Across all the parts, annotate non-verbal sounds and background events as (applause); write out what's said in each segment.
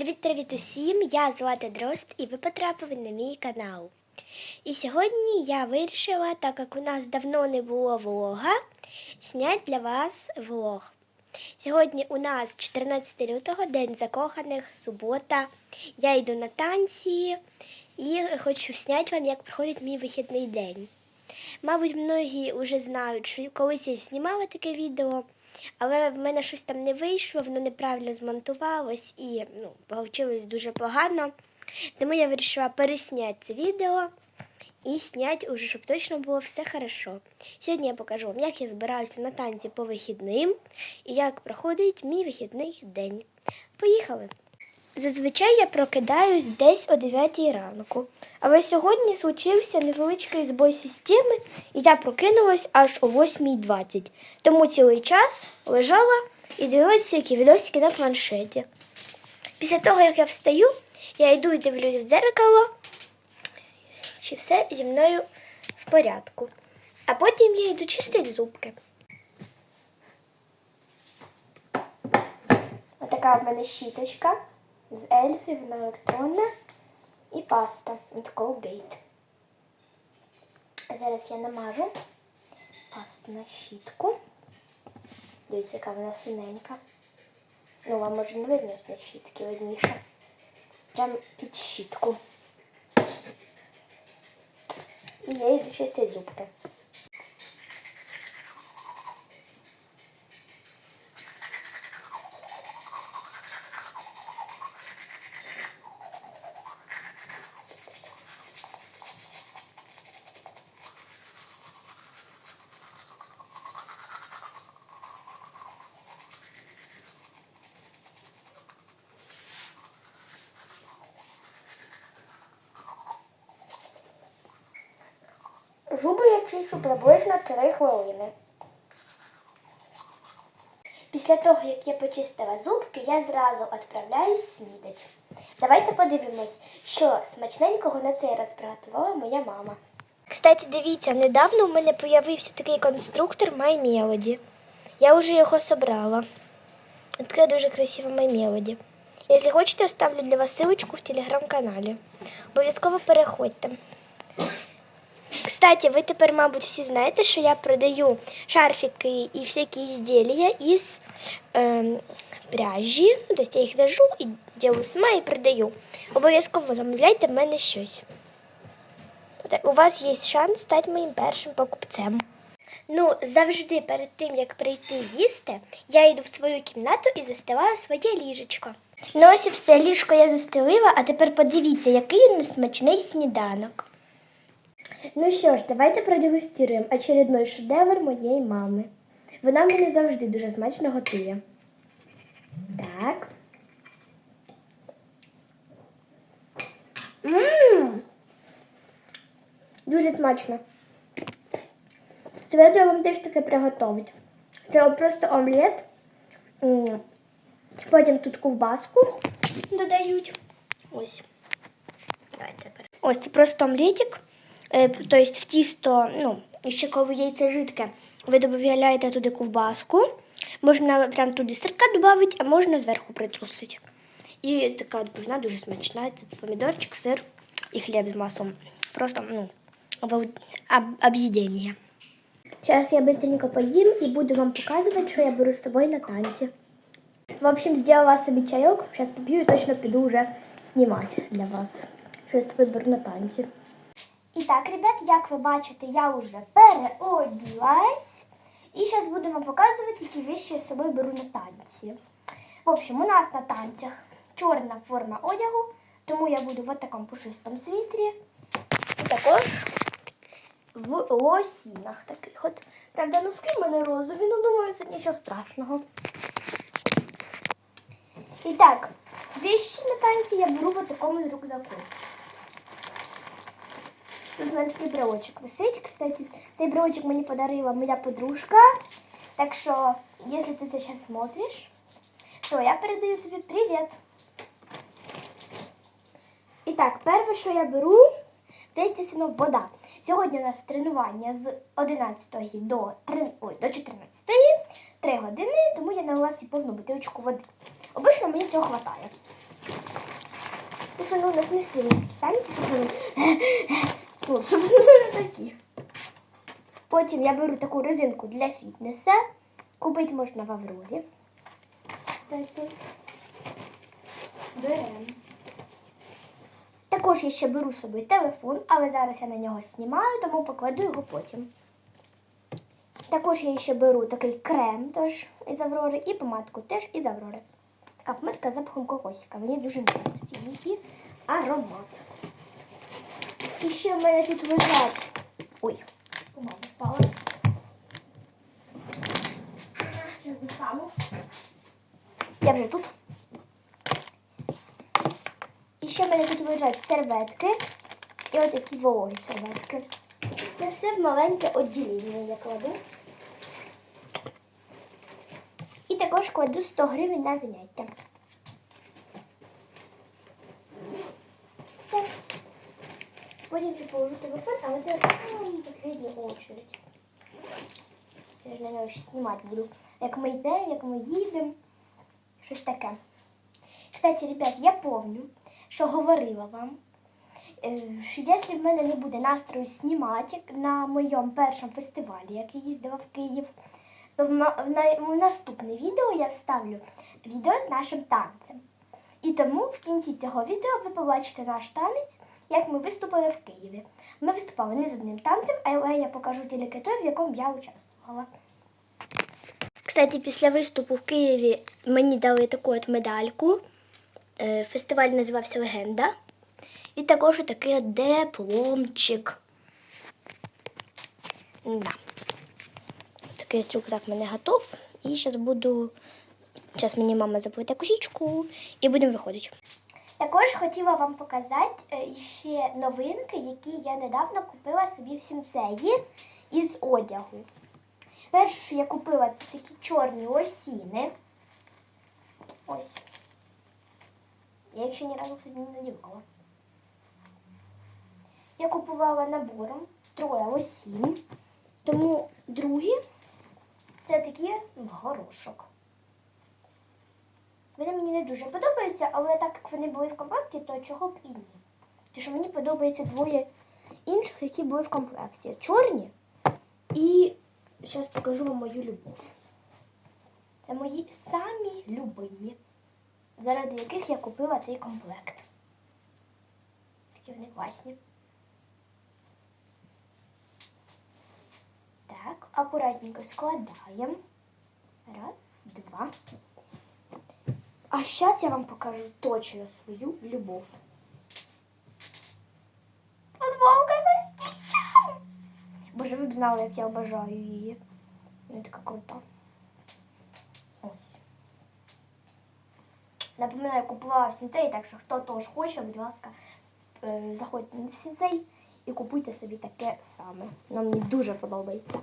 Привіт-привіт усім! Я звати Дрозд і ви потрапили на мій канал. І сьогодні я вирішила, так як у нас давно не було влога, зняти для вас влог. Сьогодні у нас 14 лютого, День закоханих, субота. Я йду на танці і хочу зняти вам, як проходить мій вихідний день. Мабуть, многі вже знають, що колись я знімала таке відео, але в мене щось там не вийшло, воно неправильно змонтувалось і ну, вийшло дуже погано. Тому я вирішила пересняти це відео і зняти уже, щоб точно було все хорошо. Сьогодні я покажу вам, як я збираюся на танці по вихідним і як проходить мій вихідний день. Поїхали! Зазвичай я прокидаюсь десь о 9 ранку. Але сьогодні случився невеличкий збой системи, і я прокинулась аж о 8.20. Тому цілий час лежала і дивилася всякі відосики на планшеті. Після того, як я встаю, я йду і дивлюсь в дзеркало, чи все зі мною в порядку. А потім я йду чистити зубки. Отака в мене щіточка з Ельзою, вона електронна і паста від Colgate. Зараз я намажу пасту на щітку. Дивіться, яка вона синенька. Ну, вам може не видно з щітки видніше. Прям під щітку. І я йду чистити зубки. Зуби я чищу приблизно 3 хвилини. Після того, як я почистила зубки, я зразу відправляюсь снідати. Давайте подивимось, що смачненького на цей раз приготувала моя мама. Кстати, дивіться, недавно у мене з'явився такий конструктор My Melody. Я вже його собрала. Така дуже красива My Melody. Якщо хочете, оставлю для вас ссылочку в телеграм-каналі. Обов'язково переходьте. Кстати, ви тепер, мабуть, всі знаєте, що я продаю шарфики і всякі ізділля із е, пряжі. Ну, тобто я їх в'яжу і ділю сама і продаю. Обов'язково замовляйте в мене щось. У вас є шанс стати моїм першим покупцем. Ну, завжди перед тим, як прийти їсти, я йду в свою кімнату і застилаю своє ліжечко. Ну ось і все, ліжко я застелила, а тепер подивіться, який у нас смачний сніданок. Ну що ж, давайте продегустируємо очередной шедевр моєї мами. Вона мене завжди дуже смачно готує. Так. Ммм! Дуже смачно. Советую вам теж таке приготувати. Це просто омлет. Потім тут ковбаску додають. Ось. Давайте. Ось це просто омлетик. Е, Тобто в тісто, ну, ще коли яйце жидке, ви додаєте туди ковбаску. Можна прям туди сирка додати, а можна зверху притрусити. І така вона дуже смачна. Це помідорчик, сир і хліб з маслом. Просто ну, об'їдення. Зараз я быстренько поїм і буду вам показувати, що я беру з собою на танці. В общем, сделала собі чайок. Зараз поп'ю і точно піду вже знімати для вас. Що я з собою беру на танці. І так, ребят, як ви бачите, я вже переоділась. І зараз буду вам показувати, які вещи я з собою беру на танці. В общем, у нас на танцях чорна форма одягу, тому я буду в такому пушистому світрі. І також в лосінах таких от. Правда, носки в мене розові, ну думаю, це нічого страшного. І так, вещи на танці я беру в такому рюкзаку. Тут у мене такий брелочок висить. Кстати, цей брелочок мені подарила моя подружка. Так що, якщо ти це зараз смотриш, то я передаю тобі привіт. І так, перше, що я беру, це, звісно, вода. Сьогодні у нас тренування з 11 до, 3, ой, до 14, 3 години, тому я налила собі повну бутилочку води. Обично мені цього вистачає. вони у нас не сильно (laughs) такі. Потім я беру таку резинку для фітнеса. Купити можна в Аврорі. Також я ще беру з собою телефон, але зараз я на нього знімаю, тому покладу його потім. Також я ще беру такий крем теж із Аврори і помадку теж із Аврори. Така помадка з запахом кокосика. Мені дуже подобається її аромат. І ще в мене тут лежать. Ой, помада впала. Зараз достану. Я вже тут. І ще в мене тут лежать серветки і от такі вологі серветки. Це все в маленьке відділення я кладу. І також кладу 100 гривень на заняття. Все. Потім ще положу телефон, але це в останню очередь. Я ж на нього ще знімати буду. Як ми йдемо, як ми їдемо. Щось таке. Кстати, ребят, я помню, що говорила вам, е, що якщо в мене не буде настрою знімати на моєму першому фестивалі, як я їздила в Київ, то в, наступне відео я вставлю відео з нашим танцем. І тому в кінці цього відео ви побачите наш танець, як ми виступили в Києві. Ми виступали не з одним танцем, але я покажу тільки той, в якому я участвувала. Кстати, після виступу в Києві мені дали таку от медальку. Е, Фестиваль називався Легенда. І також такий от дипломчик. Да. Такий рюкзак в мене готов. І зараз буду. Зараз мені мама заплете косичку і будемо виходити. Також хотіла вам показати е, ще новинки, які я недавно купила собі в сінцеї із одягу. Перше, що я купила, це такі чорні лосіни. Ось. Я їх ще ні разу тоді не надівала. Я купувала набором троє лосін. Тому другі це такі в горошок. Вони мені не дуже подобаються, але так як вони були в комплекті, то чого б і ні. Тому що мені подобається двоє інших, які були в комплекті. Чорні і зараз покажу вам мою любов. Це мої самі любимі, заради яких я купила цей комплект. Такі вони класні. Так, акуратненько складаємо. Раз, два. А зараз я вам покажу точно свою любов. За стічем. Боже, ви б знали, як я обожаю її. Вона така крута. Ось. Напоминаю, купувала в сінцей, так що хто теж хоче, будь ласка, е, заходьте в сінцей і купуйте собі таке саме. Воно мені дуже подобається.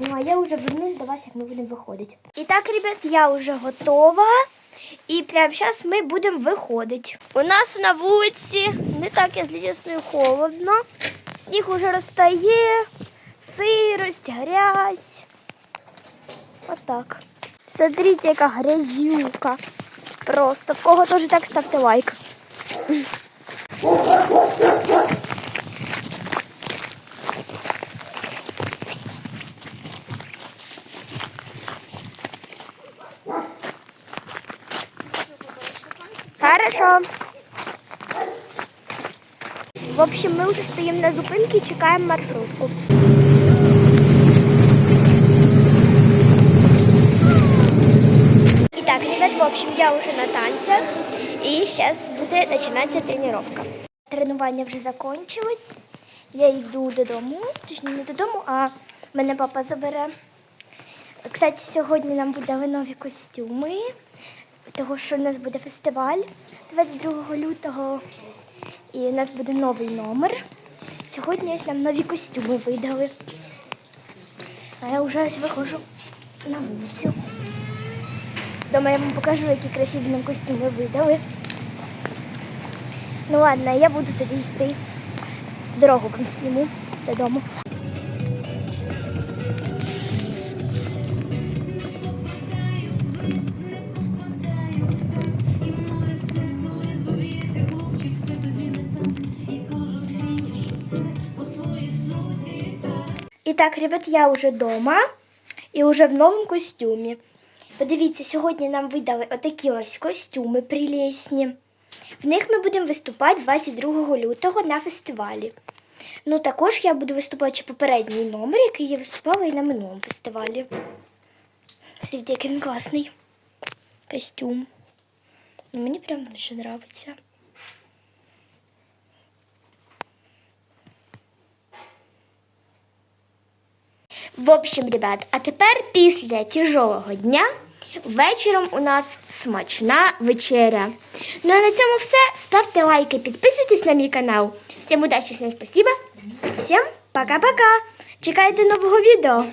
Ну а я вже вернусь до вас, як ми будемо виходити. І так, ребят, я вже готова. І прямо зараз ми будемо виходити. У нас на вулиці не так, як звісно, холодно. Сніг уже розтає, сирость, грязь. Отак. Смотрите, яка грязюка. Просто. В кого теж так ставте лайк. Хорошо. В общем, мы уже стоим на зупинке и чекаем маршрутку. Итак, ребят, в общем, я уже на танцах. И сейчас будет начинаться тренировка. Тренування вже закончилось. Я йду додому, точніше не додому, а мене папа забере. Кстати, сьогодні нам видали нові костюми, того що у нас буде фестиваль 22 лютого. І у нас буде новий номер. Сьогодні ось нам нові костюми видали. А я вже ось виходжу на вулицю. Дома я вам покажу, які красиві нам костюми видали. Ну ладно, я буду тоді йти. Дорогу вам зніму додому. Итак, ребят, я уже дома і уже в новому костюмі. Подивіться, сьогодні нам видали отакі ось костюми прелесні. В них ми будемо виступати 22 лютого на фестивалі. Ну, також я буду виступати попередній номер, який я виступала і на минулому фестивалі. Смотрите, який він класний костюм. Ну, мені прям дуже подобається. В общем, ребят, а тепер після тяжого дня вечором у нас смачна вечеря. Ну а на цьому все. Ставте лайки, підписуйтесь на мій канал. Всім удачі, всім спасибо. Всім пока-пока. Чекайте нового відео.